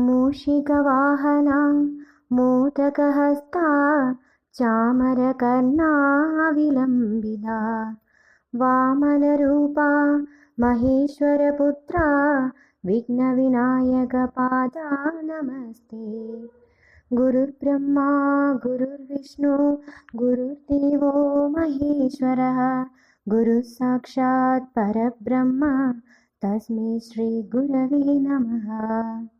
मूषिकवाहना मोदकहस्ता चामरकर्णा विलम्बिता वामनरूपा महेश्वरपुत्रा विघ्नविनायकपादा नमस्ते। गुरुर्ब्रह्मा गुरुर्विष्णु गुरुर्देवो महेश्वरः गुरुः साक्षात् परब्रह्म तस्मै श्रीगुरवे नमः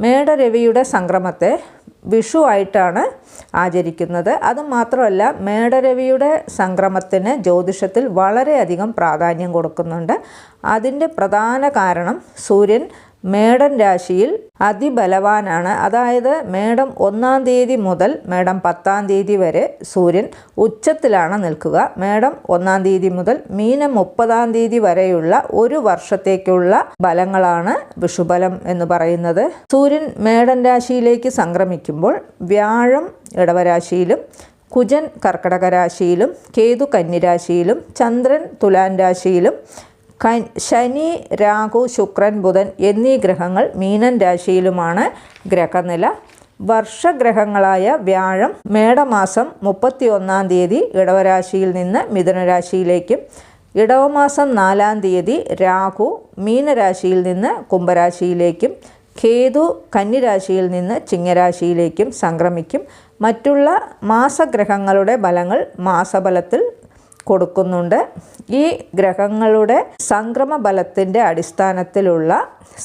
മേടരവിയുടെ സംക്രമത്തെ വിഷു ആയിട്ടാണ് ആചരിക്കുന്നത്. അതുമാത്രമല്ല മേടരവിയുടെ സംക്രമത്തിന് ജ്യോതിഷത്തിൽ വളരെയധികം പ്രാധാന്യം കൊടുക്കുന്നുണ്ട്. അതിന്റെ പ്രധാന കാരണം സൂര്യൻ മേടൻ രാശിയിൽ അതിബലവാനാണ്. അതായത് മേടം ഒന്നാം തീയതി മുതൽ മേടം പത്താം തീയതി വരെ സൂര്യൻ ഉച്ചത്തിലാണ് നിൽക്കുക. മേടം ഒന്നാം തീയതി മുതൽ മീനം മുപ്പതാം തീയതി വരെയുള്ള ഒരു വർഷത്തേക്കുള്ള ബലങ്ങളാണ് വിഷുബലം എന്ന് പറയുന്നത്. സൂര്യൻ മേടൻ രാശിയിലേക്ക് സംക്രമിക്കുമ്പോൾ വ്യാഴം ഇടവരാശിയിലും കുജൻ കർക്കടക രാശിയിലും കേതു കന്നിരാശിയിലും ചന്ദ്രൻ തുലാൻ രാശിയിലും ശനി രാഹു ശുക്രൻ ബുധൻ എന്നീ ഗ്രഹങ്ങൾ മീനൻ രാശിയിലുമാണ് ഗ്രഹനില. വർഷഗ്രഹങ്ങളായ വ്യാഴം മേടമാസം മുപ്പത്തി ഒന്നാം തീയതി ഇടവരാശിയിൽ നിന്ന് മിഥുനരാശിയിലേക്കും ഇടവമാസം നാലാം തീയതി രാഹു മീനരാശിയിൽ നിന്ന് കുംഭരാശിയിലേക്കും കേതു കന്നിരാശിയിൽ നിന്ന് ചിങ്ങരാശിയിലേക്കും സംക്രമിക്കും. മറ്റുള്ള മാസഗ്രഹങ്ങളുടെ ഫലങ്ങൾ മാസഫലത്തിൽ കൊടുക്കുന്നുണ്ട്. ഈ ഗ്രഹങ്ങളുടെ സംക്രമ ബലത്തിന്റെ അടിസ്ഥാനത്തിലുള്ള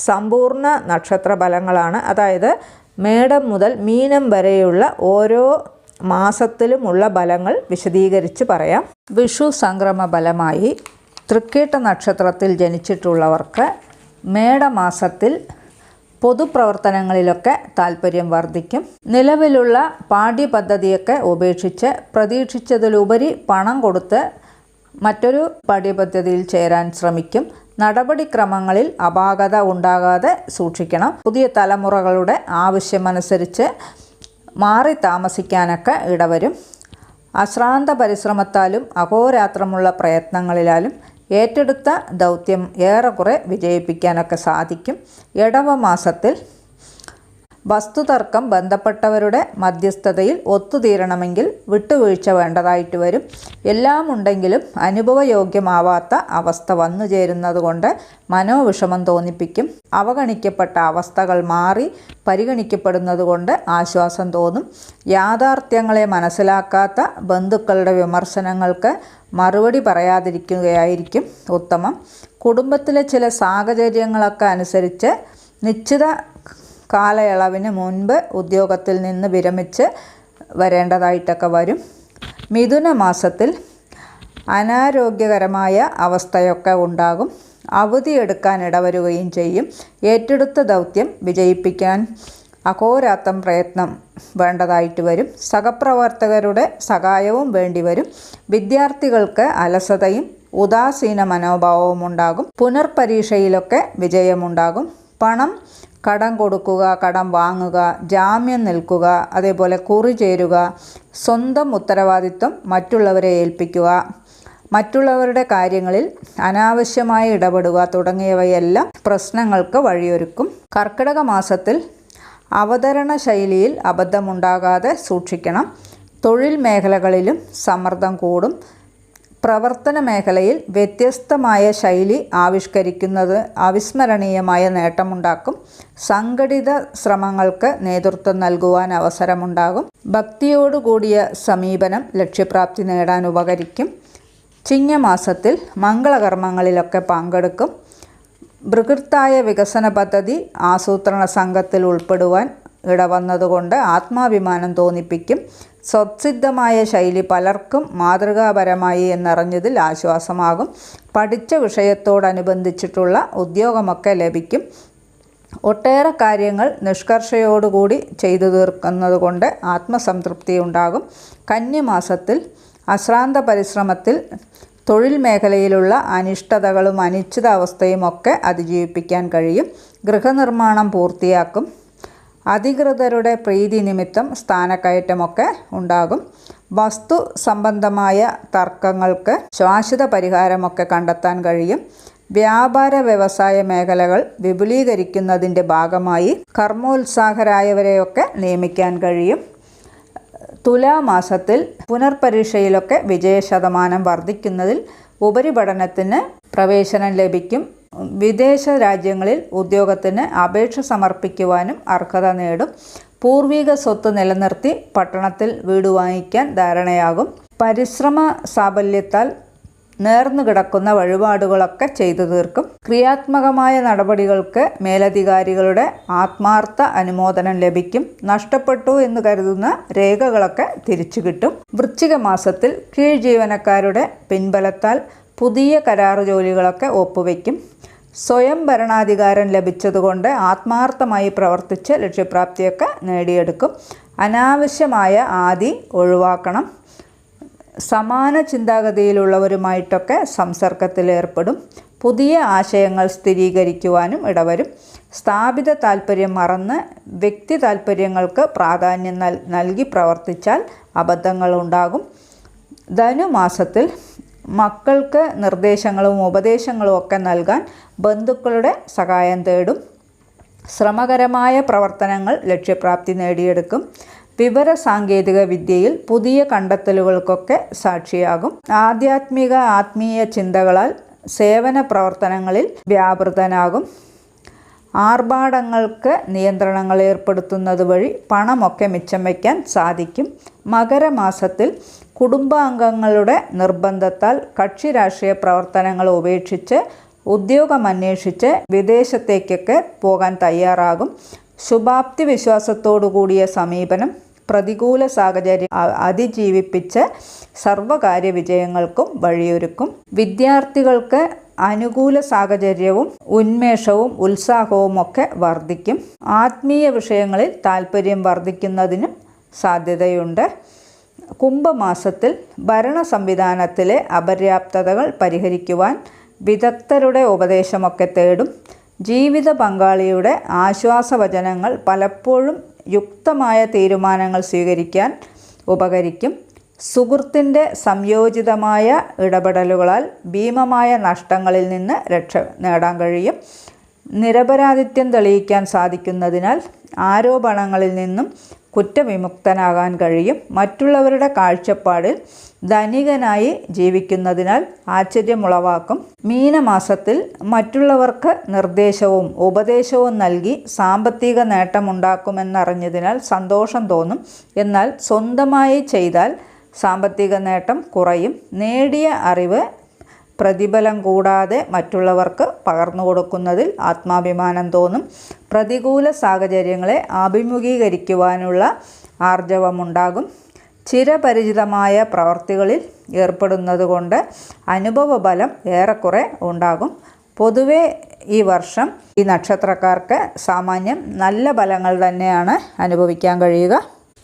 സമ്പൂർണ നക്ഷത്ര ഫലങ്ങളാണ് അതായത് മേടം മുതൽ മീനം വരെയുള്ള ഓരോ മാസത്തിലുമുള്ള ബലങ്ങൾ വിശദീകരിച്ച് പറയാം. വിഷു സംക്രമ ഫലമായി തൃക്കേട്ട നക്ഷത്രത്തിൽ ജനിച്ചിട്ടുള്ളവർക്ക് മേടമാസത്തിൽ പൊതുപ്രവർത്തനങ്ങളിലൊക്കെ താല്പര്യം വർദ്ധിക്കും. നിലവിലുള്ള പാഠ്യപദ്ധതിയൊക്കെ ഉപേക്ഷിച്ച് പ്രതീക്ഷിച്ചതിലുപരി പണം കൊടുത്ത് മറ്റൊരു പാഠ്യപദ്ധതിയിൽ ചേരാൻ ശ്രമിക്കും. നടപടിക്രമങ്ങളിൽ അപാകത ഉണ്ടാകാതെ സൂക്ഷിക്കണം. പുതിയ തലമുറകളുടെ ആവശ്യമനുസരിച്ച് മാറി താമസിക്കാനൊക്കെ ഇടവരും. അശ്രാന്ത പരിശ്രമത്താലും അഹോരാത്രമുള്ള പ്രയത്നങ്ങളിലാലും ഏറ്റെടുത്ത ദൗത്യം ഏറെക്കുറെ വിജയിപ്പിക്കാനൊക്കെ സാധിക്കും. ഇടവ മാസത്തിൽ വസ്തുതർക്കം ബന്ധപ്പെട്ടവരുടെ മധ്യസ്ഥതയിൽ ഒത്തുതീരണമെങ്കിൽ വിട്ടുവീഴ്ച വേണ്ടതായിട്ട് വരും. എല്ലാം ഉണ്ടെങ്കിലും അനുഭവയോഗ്യമാവാത്ത അവസ്ഥ വന്നു ചേരുന്നതുകൊണ്ട് മനോവിഷമം തോന്നിപ്പിക്കും. അവഗണിക്കപ്പെട്ട അവസ്ഥകൾ മാറി പരിഗണിക്കപ്പെടുന്നതുകൊണ്ട് ആശ്വാസം തോന്നും. യാഥാർത്ഥ്യങ്ങളെ മനസ്സിലാക്കാത്ത ബന്ധുക്കളുടെ വിമർശനങ്ങൾക്ക് മറുപടി പറയാതിരിക്കുകയായിരിക്കും ഉത്തമം. കുടുംബത്തിലെ ചില സാഹചര്യങ്ങളൊക്കെ അനുസരിച്ച് നിശ്ചിത കാലയളവിന് മുൻപ് ഉദ്യോഗത്തിൽ നിന്ന് വിരമിച്ച് വരേണ്ടതായിട്ടൊക്കെ വരും. മിഥുന മാസത്തിൽ അനാരോഗ്യകരമായ അവസ്ഥയൊക്കെ ഉണ്ടാകും. അവധി എടുക്കാൻ ഇടവരുകയും ചെയ്യും. ഏറ്റെടുത്ത ദൗത്യം വിജയിപ്പിക്കാൻ അഹോരാത്രം പ്രയത്നം വേണ്ടതായിട്ട് വരും. സഹപ്രവർത്തകരുടെ സഹായവും വേണ്ടിവരും വിദ്യാർത്ഥികൾക്ക് അലസതയും ഉദാസീന മനോഭാവവും ഉണ്ടാകും. പുനർപരീക്ഷയിലൊക്കെ വിജയമുണ്ടാകും. പണം കടം കൊടുക്കുക കടം വാങ്ങുക ജാമ്യം നിൽക്കുക അതേപോലെ കുറി ചേരുക സ്വന്തം ഉത്തരവാദിത്വം മറ്റുള്ളവരെ ഏൽപ്പിക്കുക. മറ്റുള്ളവരുടെ കാര്യങ്ങളിൽ അനാവശ്യമായി ഇടപെടുക തുടങ്ങിയവയെല്ലാം പ്രശ്നങ്ങൾക്ക് വഴിയൊരുക്കും. കർക്കിടക മാസത്തിൽ അവതരണ ശൈലിയിൽ അബദ്ധമുണ്ടാകാതെ സൂക്ഷിക്കണം. തൊഴിൽ മേഖലകളിലും സമ്മർദ്ദം കൂടും. പ്രവർത്തന മേഖലയിൽ വ്യത്യസ്തമായ ശൈലി ആവിഷ്കരിക്കുന്നത് അവിസ്മരണീയമായ നേട്ടമുണ്ടാക്കും. സംഘടിത ശ്രമങ്ങൾക്ക് നേതൃത്വം നൽകുവാൻ അവസരമുണ്ടാകും. ഭക്തിയോടുകൂടിയ സമീപനം ലക്ഷ്യപ്രാപ്തി നേടാൻ ഉപകരിക്കും. ചിങ്ങമാസത്തിൽ മംഗളകർമ്മങ്ങളിലൊക്കെ പങ്കെടുക്കും. ബൃഹത്തായ വികസന പദ്ധതി ആസൂത്രണ സംഘത്തിൽ ഉൾപ്പെടുവാൻ ഇടവന്നതുകൊണ്ട് ആത്മാഭിമാനം തോന്നിപ്പിക്കും. സ്വസിദ്ധമായ ശൈലി പലർക്കും മാതൃകാപരമായി എന്നറിഞ്ഞതിൽ ആശ്വാസമാകും. പഠിച്ച വിഷയത്തോടനുബന്ധിച്ചിട്ടുള്ള ഉദ്യോഗമൊക്കെ ലഭിക്കും. ഒട്ടേറെ കാര്യങ്ങൾ നിഷ്കർഷയോടുകൂടി ചെയ്തു തീർക്കുന്നതുകൊണ്ട് ആത്മസംതൃപ്തി ഉണ്ടാകും കന്നിമാസത്തിൽ അശ്രാന്ത പരിശ്രമത്തിൽ തൊഴിൽ മേഖലയിലുള്ള അനിഷ്ടതകളും അനിശ്ചിതാവസ്ഥയും അതിജീവിപ്പിക്കാൻ കഴിയും. ഗൃഹനിർമ്മാണം പൂർത്തിയാക്കും. അധികൃതരുടെ പ്രീതി നിമിത്തം സ്ഥാനക്കയറ്റമൊക്കെ ഉണ്ടാകും. വസ്തു സംബന്ധമായ തർക്കങ്ങൾക്ക് ശാശ്വത പരിഹാരമൊക്കെ കണ്ടെത്താൻ കഴിയും. വ്യാപാര വ്യവസായ മേഖലകൾ വിപുലീകരിക്കുന്നതിന്റെ ഭാഗമായി കർമ്മോത്സാഹരായവരെയൊക്കെ നിയമിക്കാൻ കഴിയും. തുലാമാസത്തിൽ പുനർപരീക്ഷയിലൊക്കെ വിജയശതമാനം വർദ്ധിക്കുന്നതിൽ ഉപരിപഠനത്തിന് പ്രവേശനം ലഭിക്കും. വിദേശ രാജ്യങ്ങളിൽ ഉദ്യോഗത്തിന് അപേക്ഷ സമർപ്പിക്കുവാനും അർഹത നേടും. പൂർവിക സ്വത്ത് നിലനിർത്തി പട്ടണത്തിൽ വീട് വാങ്ങിക്കാൻ ധാരണയാകും. പരിശ്രമ സാഫല്യത്താൽ നേർന്നു കിടക്കുന്ന വഴിപാടുകളൊക്കെ ചെയ്തു തീർക്കും. ക്രിയാത്മകമായ നടപടികൾക്ക് മേലധികാരികളുടെ ആത്മാർത്ഥ അനുമോദനം ലഭിക്കും. നഷ്ടപ്പെട്ടു എന്ന് കരുതുന്ന രേഖകളൊക്കെ തിരിച്ചു കിട്ടും. വൃശ്ചിക മാസത്തിൽ കീഴ് ജീവനക്കാരുടെ പിൻബലത്താൽ പുതിയ കരാർ ജോലികളൊക്കെ ഒപ്പുവെക്കും. സ്വയം ഭരണാധികാരം ലഭിച്ചതുകൊണ്ട് ആത്മാർത്ഥമായി പ്രവർത്തിച്ച് ലക്ഷ്യപ്രാപ്തിയൊക്കെ നേടിയെടുക്കും. അനാവശ്യമായ ആദി ഒഴിവാക്കണം. സമാന ചിന്താഗതിയിലുള്ളവരുമായിട്ടൊക്കെ സംസർഗത്തിലേർപ്പെടും പുതിയ ആശയങ്ങൾ സ്ഥിരീകരിക്കുവാനും ഇടവരും. സ്ഥാപിത താല്പര്യം മറന്ന് വ്യക്തി താല്പര്യങ്ങൾക്ക് പ്രാധാന്യം നൽ നൽകി പ്രവർത്തിച്ചാൽ അബദ്ധങ്ങളുണ്ടാകും ധനുമാസത്തിൽ മക്കൾക്ക് നിർദ്ദേശങ്ങളും ഉപദേശങ്ങളും ഒക്കെ നൽകാൻ ബന്ധുക്കളുടെ സഹായം തേടും. ശ്രമകരമായ പ്രവർത്തനങ്ങൾ ലക്ഷ്യപ്രാപ്തി നേടിയെടുക്കും. വിവര സാങ്കേതിക വിദ്യയിൽ പുതിയ കണ്ടെത്തലുകൾക്കൊക്കെ സാക്ഷിയാകും. ആധ്യാത്മിക ആത്മീയ ചിന്തകളാൽ സേവന പ്രവർത്തനങ്ങളിൽ വ്യാപൃതനാകും. ആർഭാടങ്ങൾക്ക് നിയന്ത്രണങ്ങൾ ഏർപ്പെടുത്തുന്നത് വഴി പണമൊക്കെ മിച്ചം വയ്ക്കാൻ സാധിക്കും. മകരമാസത്തിൽ കുടുംബാംഗങ്ങളുടെ നിർബന്ധത്താൽ കക്ഷി രാഷ്ട്രീയ പ്രവർത്തനങ്ങൾ ഉപേക്ഷിച്ച് ഉദ്യോഗം അന്വേഷിച്ച് വിദേശത്തേക്കൊക്കെ പോകാൻ തയ്യാറാകും. ശുഭാപ്തി വിശ്വാസത്തോടു കൂടിയ സമീപനം പ്രതികൂല സാഹചര്യം അതിജീവിപ്പിച്ച് സർവകാര്യ വിജയങ്ങൾക്കും വഴിയൊരുക്കും. വിദ്യാർത്ഥികൾക്ക് അനുകൂല സാഹചര്യവും ഉന്മേഷവും ഉത്സാഹവും ഒക്കെ വർദ്ധിക്കും ആത്മീയ വിഷയങ്ങളിൽ താല്പര്യം വർദ്ധിക്കുന്നതിനും സാധ്യതയുണ്ട്. കുംഭമാസത്തിൽ ഭരണ സംവിധാനത്തിലെ അപര്യാപ്തതകൾ പരിഹരിക്കുവാൻ വിദഗ്ധരുടെ ഉപദേശമൊക്കെ തേടും. ജീവിത പങ്കാളിയുടെ ആശ്വാസവചനങ്ങൾ പലപ്പോഴും യുക്തമായ തീരുമാനങ്ങൾ സ്വീകരിക്കാൻ ഉപകരിക്കും. സുഹൃത്തിന്റെ സംയോജിതമായ ഇടപെടലുകളാൽ ഭീമമായ നഷ്ടങ്ങളിൽ നിന്ന് രക്ഷ നേടാൻ കഴിയും. നിരപരാധിത്യം തെളിയിക്കാൻ സാധിക്കുന്നതിനാൽ ആരോപണങ്ങളിൽ നിന്നും കുറ്റവിമുക്തനാകാൻ കഴിയും. മറ്റുള്ളവരുടെ കാഴ്ചപ്പാടിൽ ധനികനായി ജീവിക്കുന്നതിനാൽ ആശ്ചര്യമുളവാക്കും. മീനമാസത്തിൽ മറ്റുള്ളവർക്ക് നിർദ്ദേശവും ഉപദേശവും നൽകി സാമ്പത്തിക നേട്ടമുണ്ടാക്കുമെന്നറിഞ്ഞതിനാൽ സന്തോഷം തോന്നും. എന്നാൽ സ്വന്തമായി ചെയ്താൽ സാമ്പത്തിക നേട്ടം കുറയും. നേടിയ അറിവ് പ്രതിഫലം കൂടാതെ മറ്റുള്ളവർക്ക് പകർന്നു കൊടുക്കുന്നതിൽ ആത്മാഭിമാനം തോന്നും. പ്രതികൂല സാഹചര്യങ്ങളെ അഭിമുഖീകരിക്കുവാനുള്ള ആർജവമുണ്ടാകും. ചിരപരിചിതമായ പ്രവർത്തികളിൽ ഏർപ്പെടുന്നതുകൊണ്ട് അനുഭവബലം ഏറെക്കുറെ ഉണ്ടാകും. പൊതുവെ ഈ വർഷം ഈ നക്ഷത്രക്കാർക്ക് സാമാന്യം നല്ല ഫലങ്ങൾ തന്നെയാണ് അനുഭവിക്കാൻ കഴിയുക.